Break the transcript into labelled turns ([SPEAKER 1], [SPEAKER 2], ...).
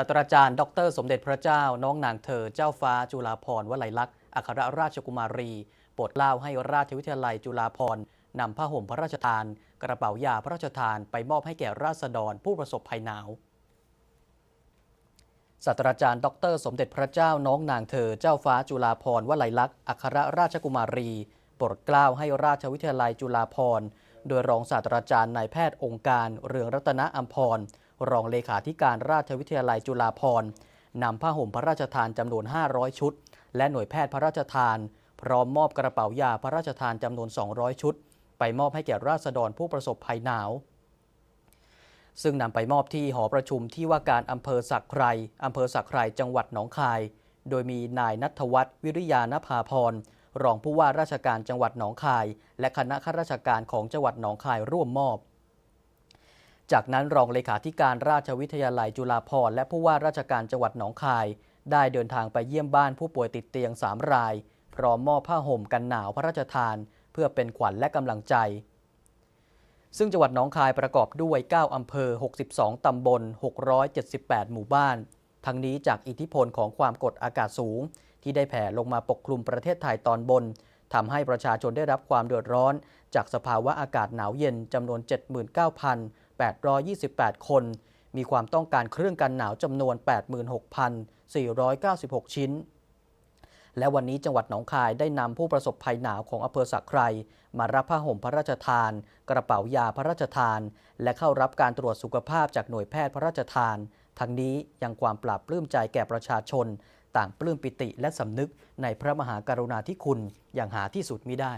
[SPEAKER 1] ศาสตราจารย์ ดร สมเด็จพระเจ้า น้องนางเธอ เจ้าฟ้าจุฬาภรณ์วลัยลักษณ์อัครราชกุมารีโปรดเล้าให้ราชวิทยาลัยจุฬาภรณ์นำผ้าห่มพระราชทาน กระเป๋ายาพระราชทานไปมอบให้แก่ราษฎรผู้ประสบภัยหนาวศาสตราจารย์ ดร สมเด็จพระเจ้าน้องนางเธอ เจ้าฟ้าจุฬาภรณ์วลัยลักษณ์อัครราชกุมารีโปรดเกล้าให้ราชวิทยาลัยจุฬาภรณ์โดยรองศาสตราจารย์นายแพทย์องค์การเรืองรัตนอัมพร รองเลขาธิการราชวิทยาลัยจุฬาภรณ์นำผ้าห่มพระราชทานจำนวน 500 ชุด และหน่วยแพทย์พระราชทาน พร้อมมอบกระเป๋ายาพระราชทานจำนวน 200 ชุด ไปมอบให้แก่ราษฎรผู้ประสบภัยหนาว ซึ่งนำไปมอบที่หอประชุมที่ว่าการอำเภอสักไครอำเภอสักไครจังหวัดหนองคาย โดยมีนายนัทวัฒน์วิริยานภาพรรองผู้ว่าราชการจังหวัดหนองคาย และคณะข้าราชการของจังหวัดหนองคายร่วมมอบ จากนั้นรองเลขาธิการราชวิทยาลัยจุฬาภรณ์และผู้ว่าราชการจังหวัดหนองคาย ได้เดินทางไปเยี่ยมบ้านผู้ป่วยติดเตียง 3 ราย พร้อมมอบผ้าห่มกันหนาวพระราชทาน เพื่อเป็นขวัญและกำลังใจ ซึ่งจังหวัดหนองคายประกอบด้วย 9 อำเภอ 62 ตำบล 678 หมู่บ้าน ทั้งนี้จากอิทธิพลของความกดอากาศสูง ที่ได้แผ่ลงมาปกคลุมประเทศไทยตอนบนทำให้ประชาชนได้รับความเดือดร้อน จากสภาวะอากาศหนาวเย็นจำนวน 828 คน มีความต้องการเครื่องกันหนาวจำนวน 86,496 ชิ้น และวันนี้จังหวัดหนองคายได้นำผู้ประสบภัยหนาวของอำเภอสักไครมารับผ้าห่มพระราชทาน กระเป๋ายาพระราชทาน และเข้ารับการตรวจสุขภาพจากหน่วยแพทย์พระราชทาน ทั้งนี้ยังความปราบปลื้มใจแก่ประชาชน ต่างปลื้มปิติและสำนึกในพระมหากรุณาธิคุณอย่างหาที่สุดมิได้